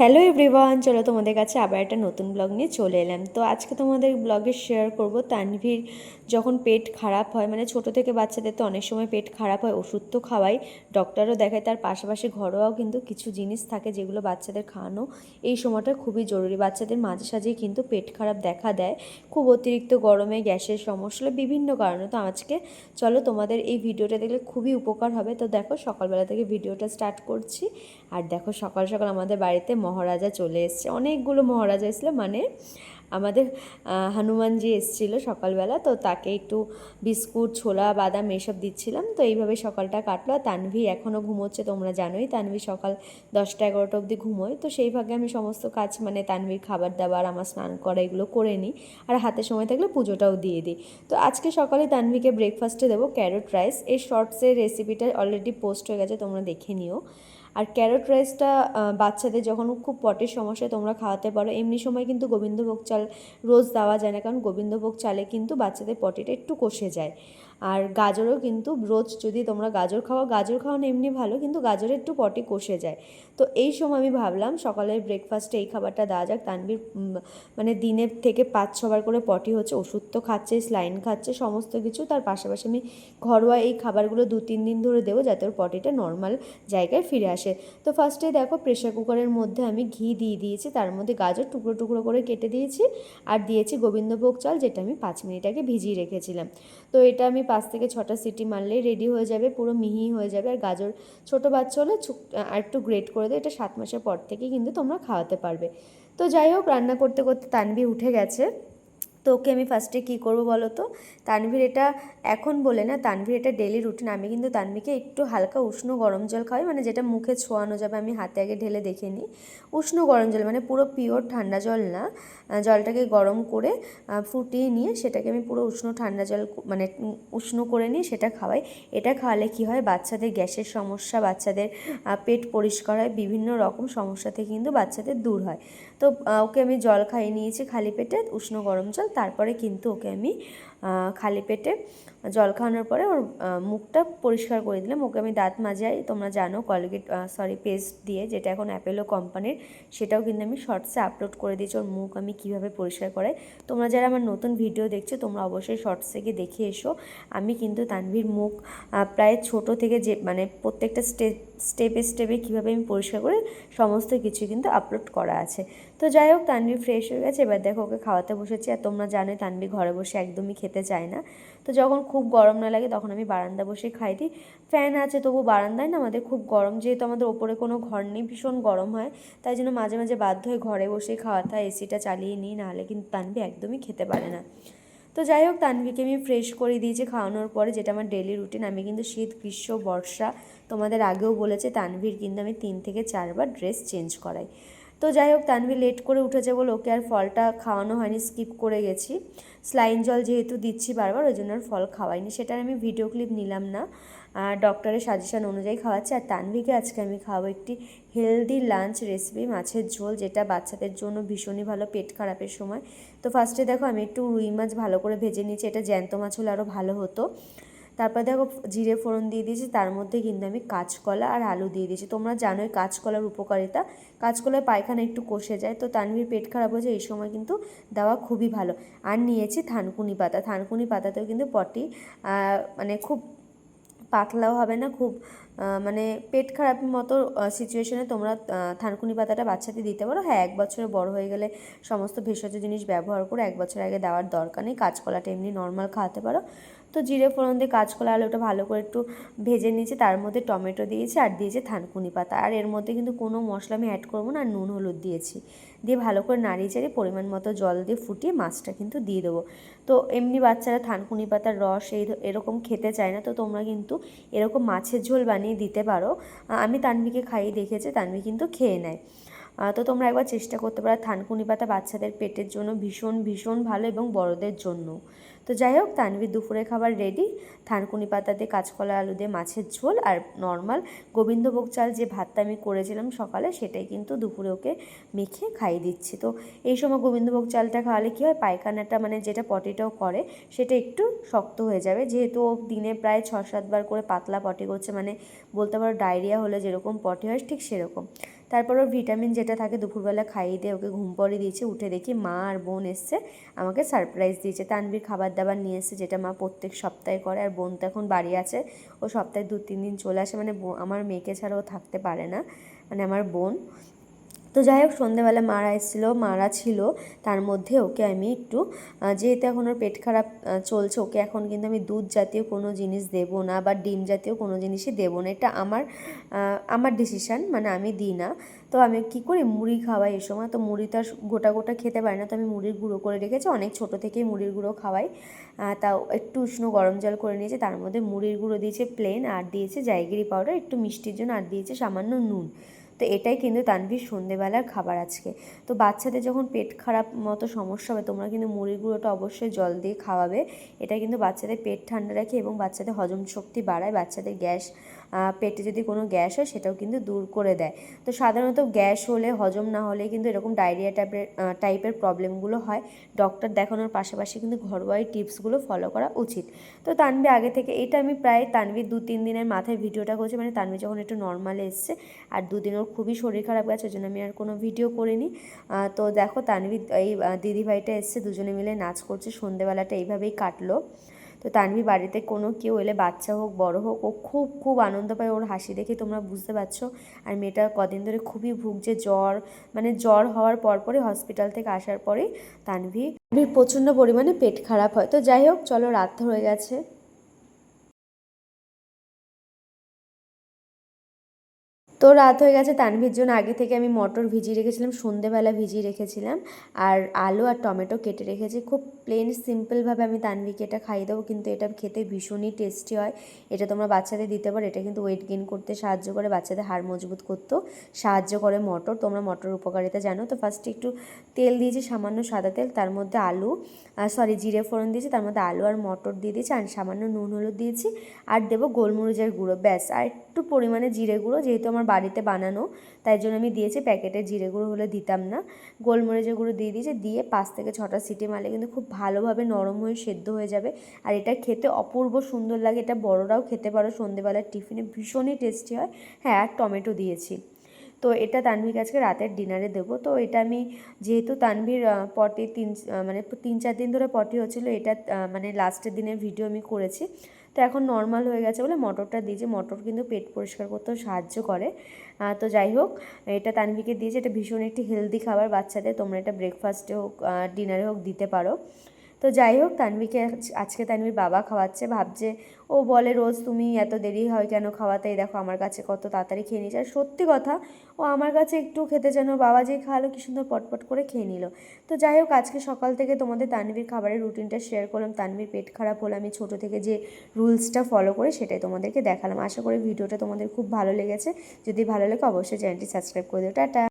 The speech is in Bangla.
হ্যালো এভরিওয়ান চলো তোমাদের কাছে আবার একটা নতুন ব্লগ নিয়ে চলে এলাম। তো আজকে তোমাদের ব্লগে শেয়ার করব তানভীর যখন পেট খারাপ হয় মানে ছোট থেকে বাচ্চাদের তো অনেক সময় পেট খারাপ হয়, ওষুধ তো খাওয়াই ডক্টরও দেখায়, তার পাশাপাশি ঘরোয়াও কিন্তু কিছু জিনিস থাকে যেগুলো বাচ্চাদের খাওয়ানো এই সময়টা খুবই জরুরি। বাচ্চাদের মাঝে সাঝেই কিন্তু পেট খারাপ দেখা দেয়, খুব অতিরিক্ত গরমে, গ্যাসের সমস্যা বিভিন্ন কারণে। তো আজকে চলো তোমাদের এই ভিডিওটা দেখলে খুবই উপকার হবে। তো দেখো সকালবেলা থেকে ভিডিওটা স্টার্ট করছি। আর দেখো সকাল সকাল আমাদের বাড়িতে মহারাজা চলে এসছে। অনেকগুলো মহারাজা এসেছিল মানে আমাদের হনুমানজি এসেছিল সকালবেলা, তো তাকে একটু বিস্কুট, ছোলা, বাদাম এসব দিচ্ছিলাম, তো এইভাবে সকালটা কাটলো। আর তানভি এখনও ঘুমোচ্ছে, তোমরা জানোই তানভি সকাল দশটা এগারোটা অবধি ঘুমোয়, তো সেই ভাগে আমি সমস্ত কাজ মানে তানভির খাবার দাবার, আমার স্নান করা, এগুলো করে নিই। আর হাতে সময় থাকলে পুজোটাও দিয়ে দিই। তো আজকে সকালে তানভিকে ব্রেকফাস্টে দেবো ক্যারোট রাইস এই শর্টসের রেসিপিটা অলরেডি পোস্ট হয়ে গেছে, তোমরা দেখে নিও। আর ক্যারোট রাইসটা বাচ্চাদের যখন খুব পটের সমস্যায় তোমরা খাওয়াতে পারো, এমনি সময় কিন্তু গোবিন্দভোগ চাল রোজ দেওয়া যায় না। কারণ গোবিন্দভোগ চালে কিন্তু বাচ্চাদের পটিটা একটু কষে যায়। আর গাজরও কিন্তু রোজ যদি তোমরা গাজর খাওয়া গাজর খাওয়ানো এমনি ভালো, কিন্তু গাজরে একটু পটি কষে যায়। তো এই সময় আমি ভাবলাম, সকালের ব্রেকফাস্টে এই খাবারটা দেওয়া যাক। তানবির মানে দিনের থেকে পাঁচ, ছবার করে পটি হচ্ছে, ওষুধ তো খাচ্ছে স্লাইন খাচ্ছে, সমস্ত কিছু। তার পাশাপাশি আমি ঘরোয়া এই খাবারগুলো দু, তিন দিন ধরে দেবো যাতে ওর পটিটা নর্মাল জায়গায় ফিরে আসে। তো ফার্স্টে দেখো প্রেশার কুকারের মধ্যে আমি ঘি দিয়ে দিয়েছি। তার মধ্যে গাজর টুকরো টুকরো করে কেটে দিয়েছি। আর দিয়েছি গোবিন্দভোগ চাল, যেটা আমি পাঁচ মিনিট আগে ভিজিয়ে রেখেছিলাম। তো এটা আমি পাঁচ থেকে ছটা সিটি মারলেই রেডি হয়ে যাবে, পুরো মিহি হয়ে যাবে। আর গাজর ছোট বাচ্চা হলে আর একটু গ্রেট করে দেয় এটা সাত মাসের পর থেকে কিন্তু তোমরা খাওয়াতে পারবে। তো যাই হোক, রান্না করতে করতে তানবি উঠে গেছে। তো ওকে আমি ফার্স্টে কী করব বলো তো? তানভীর এটা এখন বলে না, তানভীর এটা ডেলি রুটিন আমি কিন্তু তানভীকে একটু হালকা উষ্ণ গরম জল খাওয়াই মানে যেটা মুখে ছোঁয়ানো যাবে, আমি হাতে আগে ঢেলে দেখে নিই। উষ্ণ গরম জল মানে পুরো পিওর ঠান্ডা জল না। জলটাকে গরম করে ফুটিয়ে নিয়ে সেটাকে আমি পুরো উষ্ণ ঠান্ডা জল মানে উষ্ণ করে নিয়ে সেটা খাওয়াই। এটা খাওয়ালে কি হয়, বাচ্চাদের গ্যাসের সমস্যা, বাচ্চাদের পেট পরিষ্কার হয়, বিভিন্ন রকম সমস্যা থেকে কিন্তু বাচ্চাদের দূর হয়। তো ওকে আমি জল খাইয়ে নিয়েছি খালি পেটে, উষ্ণ গরম জল। তারপরে কিন্তু ওকে আমি খালি পেটে জল খাওয়ানোর পরে ওর মুখটা পরিষ্কার করে দিলাম। ওকে আমি দাঁত মাজাই, তোমরা জানো কলগেট সরি পেস্ট দিয়ে যেটা এখন অ্যাপেলো কোম্পানির সেটাও কিন্তু আমি শর্টসে আপলোড করে দিয়েছি। ওর মুখ আমি কীভাবে পরিষ্কার করাই। তোমরা যারা আমার নতুন ভিডিও দেখছ, তোমরা অবশ্যই শর্টস থেকে দেখে এসো। আমি কিন্তু তানভীর মুখ প্রায় ছোট থেকে যে মানে প্রত্যেকটা স্টেপ স্টেপে স্টেপে কীভাবে আমি পরিষ্কার করে সমস্ত কিছু কিন্তু আপলোড করা আছে। তো যাই হোক তানভি ফ্রেশ হয়ে গেছে। এবার দেখো, ওকে খাওয়াতে বসেছি। আর তোমরা জানোই তানভি ঘরে বসে একদমই খেতে চায় না। তো যখন খুব গরম না লাগে, তখন আমি বারান্দা বসে খাই। দিই ফ্যান আছে তবু বারান্দায় না, আমাদের খুব গরম। যেহেতু আমাদের ওপরে কোনো ঘর নেই, ভীষণ গরম হয়। তাই জন্য মাঝে মাঝে বাধ্য হয়ে ঘরে বসেই খাওয়াতে হয় এসিটা চালিয়ে নিই। নাহলে কিন্তু তানভি একদমই খেতে পারে না। তো যাই হোক তানভিকে আমি ফ্রেশ করে দিয়েছি খাওয়ানোর পরে, যেটা আমার ডেলি রুটিন আমি কিন্তু শীত, গ্রীষ্ম, বর্ষা তোমাদের আগেও বলেছে, তানভীর কিন্তু আমি তিন থেকে চারবার ড্রেস চেঞ্জ করাই। তো যাই হোক তানভি লেট করে উঠেছে বলে ওকে আর ফলটা খাওয়ানো হয়নি স্কিপ করে গেছি। স্লাইন জল যেহেতু দিচ্ছি বারবার, ওই জন্য আর ফল খাওয়াইনি। সেটার আমি ভিডিও ক্লিপ নিলাম না। আর ডক্টরের সাজেশন অনুযায়ী খাওয়াচ্ছি। আর তানভিকে আজকে আমি খাওয়াবো একটি হেলদি লাঞ্চ রেসিপি মাছের ঝোল, যেটা বাচ্চাদের জন্য ভীষণই ভালো পেট খারাপের সময়। তো ফার্স্টে দেখো, আমি একটু রুই মাছ ভালো করে ভেজে নিয়েছি। এটা জ্যান্ত মাছ হলে আরও ভালো হতো। তারপর দেখো জিরে ফোড়ন দিয়ে দিয়েছি, তার মধ্যে কিন্তু আমি কাঁচকলা আর আলু দিয়ে দিয়েছি। তোমরা জানোই কাঁচকলার উপকারিতা। কাঁচকলায় পায়খানা একটু কষে যায়, তো তানভীর পেট খারাপ হয়েছে, এই সময় কিন্তু দেওয়া খুবই ভালো। আর নিয়েছি থানকুনি পাতা। থানকুনি পাতাতেও কিন্তু পটি মানে খুব পাতলাও হবে না, খুব মানে পেট খারাপের মতো সিচুয়েশনে তোমরা থানকুনি পাতাটা বাচ্চাকে দিতে পারো। হ্যাঁ এক বছরে বড় হয়ে গেলে সমস্ত ভেষজ জিনিস ব্যবহার করে, এক বছর আগে দেওয়ার দরকার নেই। কাঁচকলাটা এমনি নর্মাল খাওয়াতে পারো। তো জিরে ফোড়ন দিয়ে কাঁচকলা আলুটা ভালো করে একটু ভেজে নিয়েছি, তার মধ্যে টমেটো দিয়েছি আর দিয়েছি থানকুনি পাতা। আর এর মধ্যে কিন্তু কোনো মশলা আমি অ্যাড করব না আর নুন, হলুদ দিয়েছি। দিয়ে ভালো করে নাড়িয়ে চাড়িয়ে পরিমাণ মতো জল দিয়ে ফুটিয়ে মাছটা কিন্তু দিয়ে দেবো। তো এমনি বাচ্চারা থানকুনি পাতার রস এই এরকম খেতে চায় না, তো তোমরা কিন্তু এরকম মাছের ঝোল বানিয়ে দিতে পারো। আমি তানভিকে খাইয়ে দেখেছি, তানভি কিন্তু খেয়ে নেয়। তো তোমরা একবার চেষ্টা করতে পারো, থানকুনি পাতা বাচ্চাদের পেটের জন্য ভীষণ ভীষণ ভালো এবং বড়দের জন্য তো যাই হোক, তানভির দুপুরে খাবার রেডি থানকুনি পাতা দিয়ে কাঁচকলা আলু দিয়ে মাছের ঝোল আর নর্মাল গোবিন্দভোগ চাল যে ভাতটা আমি করেছিলাম সকালে, সেটাই কিন্তু দুপুরে ওকে মেখে খাইয়ে দিচ্ছি। তো এই সময় গোবিন্দভোগ চালটা খাওয়ালে কী হয়, পায়খানাটা মানে যেটা পটিটাও করে, সেটা একটু শক্ত হয়ে যাবে। যেহেতু ও দিনে প্রায় ছ সাতবার করে পাতলা পটি করছে মানে বলতে পারো ডায়রিয়া হলে যেরকম পটি হয়, ঠিক সেরকম। তারপর ওর ভিটামিন যেটা থাকে দুপুরবেলা খাইয়ে দিয়ে ওকে ঘুম পড়ে দিয়েছে, উঠে দেখি মা আর বোন এসছে, আমাকে সারপ্রাইজ দিয়েছে। তানবির খাবার দাবার নিয়ে এসছে, যেটা মা প্রত্যেক সপ্তাহে করে, আর বোন তো এখন বাড়ি আছে, ও সপ্তাহে দু তিন দিন চলে আসে মানে আমার মেয়েকে ছাড়া ও থাকতে পারে না মানে আমার বোন। তো যাই হোক, সন্ধেবেলা মারা এসেছিল, মারা ছিল। তার মধ্যে ওকে আমি একটু যেহেতু এখন ওর পেট খারাপ চলছে, ওকে এখন কিন্তু আমি দুধ জাতীয় কোনো জিনিস দেবো না বা ডিম জাতীয় কোনো জিনিসই দেবো না। এটা আমার আমার ডিসিশান মানে আমি দিই না। তো আমি কি করি, মুড়ি খাওয়াই এ সময়। তো মুড়ি তো আর গোটা গোটা খেতে পারি না। তো আমি মুড়ির গুঁড়ো করে রেখেছি। অনেক ছোট থেকেই মুড়ির গুঁড়ো খাওয়াই। তাও একটু উষ্ণ গরম জল করে নিয়েছি। তার মধ্যে মুড়ির গুঁড়ো দিয়েছে প্লেন আর দিয়েছে জায়গিরি পাউডার একটু মিষ্টির জন্য। আর দিয়েছে সামান্য নুন। তো এটাই কিন্তু তানভীর সন্ধেবেলার খাবার আজকে। তো বাচ্চাদের যখন পেট খারাপ মতো সমস্যা হবে, তোমরা কিন্তু মুড়ি গুঁড়োটা অবশ্যই জল দিয়ে খাওয়াবে। এটা কিন্তু বাচ্চাদের পেট ঠান্ডা রাখে এবং বাচ্চাদের হজম শক্তি বাড়ায়, বাচ্চাদের গ্যাস পেটে যদি কোনো গ্যাস হয় সেটাও কিন্তু দূর করে দেয়। তো সাধারণত গ্যাস হলে, হজম না হলে কিন্তু এরকম ডায়রিয়া টাইপের টাইপের প্রবলেমগুলো হয়। ডক্টর দেখানোর পাশাপাশি কিন্তু ঘরোয়া টিপসগুলো ফলো করা উচিত। তো তানবি আগে থেকে, এটা আমি প্রায় তানভির দু তিন দিনের মাথায় ভিডিওটা করছি মানে তানবি যখন একটু নর্মালে এসছে, আর দুদিন ওর খুবই শরীর খারাপ গেছে, ওই জন্য আমি আর কোনো ভিডিও করিনি। তো দেখো তানবি এই দিদিভাইটা এসছে, দুজনে মিলে নাচ করছে, সন্ধেবেলাটা এইভাবেই কাটলো। তো তানভি বাড়িতে কোনো কেউ এলে বাচ্চা হোক, বড় হোক, ও খুব খুব আনন্দ পায় ওর হাসি দেখে, তোমরা বুঝতে পারছ। আর মেয়েটা কদিন ধরে খুবই ভুগছে, জ্বর মানে জ্বর হওয়ার পরপরই হসপিটাল থেকে আসার পরেই তানভি তানভির প্রচণ্ড পরিমাণে পেট খারাপ হয়। তো যাই হোক, চলো রাত হয়ে গেছে। তো রাত হয়ে গেছে, তানভির জন্য আগে থেকে আমি মটর ভিজিয়ে রেখেছিলাম, সন্ধেবেলা ভিজিয়ে রেখেছিলাম, আর আলু আর টমেটো কেটে রেখেছি। খুব প্লেন সিম্পলভাবে আমি তানভিকে এটা খাইয়ে দেবো, কিন্তু এটা খেতে ভীষণই টেস্টি হয়। এটা তোমরা বাচ্চাদের দিতে পারো, এটা কিন্তু ওয়েট গেন করতে সাহায্য করে, বাচ্চাদের হাড় মজবুত করতেও সাহায্য করে মটর। তোমরা মটর উপকারিতা জানো। তো ফার্স্টে একটু তেল দিয়েছি, সামান্য সাদা তেল, তার মধ্যে আলু সরি জিরে ফোড়ন দিয়েছি, তার মধ্যে আলু আর মটর দিয়ে দিয়েছি, আর সামান্য নুন হলুদ দিয়েছি, আর দেবো গোলমরিচের গুঁড়ো, ব্যাস। আর একটু পরিমাণে জিরে গুঁড়ো, যেহেতু আমার বাড়িতে বানানো। তাই জন্য আমি দিয়েছি প্যাকেটের জিরে গুঁড়ো হলে দিতাম না। গোলমরিচের গুঁড়ো দিয়ে দিয়েছি। দিয়ে পাঁচ থেকে ছটা সিটি মারলে কিন্তু খুব ভালোভাবে নরম হয়ে সেদ্ধ হয়ে যাবে। আর এটা খেতে অপূর্ব সুন্দর লাগে। এটা বড়রাও খেতে পারো। সন্ধেবেলার টিফিনে ভীষণই টেস্টি হয়। হ্যাঁ আর টমেটো দিয়েছি। তো এটা তানভীর আজকে রাতের ডিনারে দেবো। তো এটা আমি যেহেতু তানভীর পটি তিন মানে তিন, চার দিন ধরে পটি হচ্ছিল, এটা মানে লাস্টের দিনের ভিডিও আমি করেছি। তো এখন নর্মাল হয়ে গেছে বলে মটরটা দিয়েছি। মটর কিন্তু পেট পরিষ্কার করতেও সাহায্য করে। তো যাই হোক, এটা তানভিকে দিয়েছে। এটা ভীষণ একটি হেলদি খাবার। বাচ্চাদের তোমরা এটা ব্রেকফাস্টে হোক ডিনারে হোক দিতে পারো। তো যাই হোক তানভিকে আজ- আজকে তানভির বাবা খাওয়াচ্ছে, ভাবছে, ও বলে রোজ তুমি এত দেরি হয় কেন খাওয়াতে? দেখো আমার কাছে কত তাড়াতাড়ি খেয়ে নিয়েছে। আর সত্যি কথা, ও আমার কাছে একটু খেতে যেন বাবা যে খাওয়ালো, কি সুন্দর পটপট করে খেয়ে নিল। তো যাই হোক, আজকে সকাল থেকে তোমাদের তানভীর খাবারের রুটিনটা শেয়ার করলাম। তানভীর পেট খারাপ হলে আমি ছোটো থেকে যে রুলসটা ফলো করে সেটাই তোমাদেরকে দেখালাম। আশা করি ভিডিওটা তোমাদের খুব ভালো লেগেছে। যদি ভালো লাগে, অবশ্যই চ্যানেলটি সাবস্ক্রাইব করে দিও। টাটা!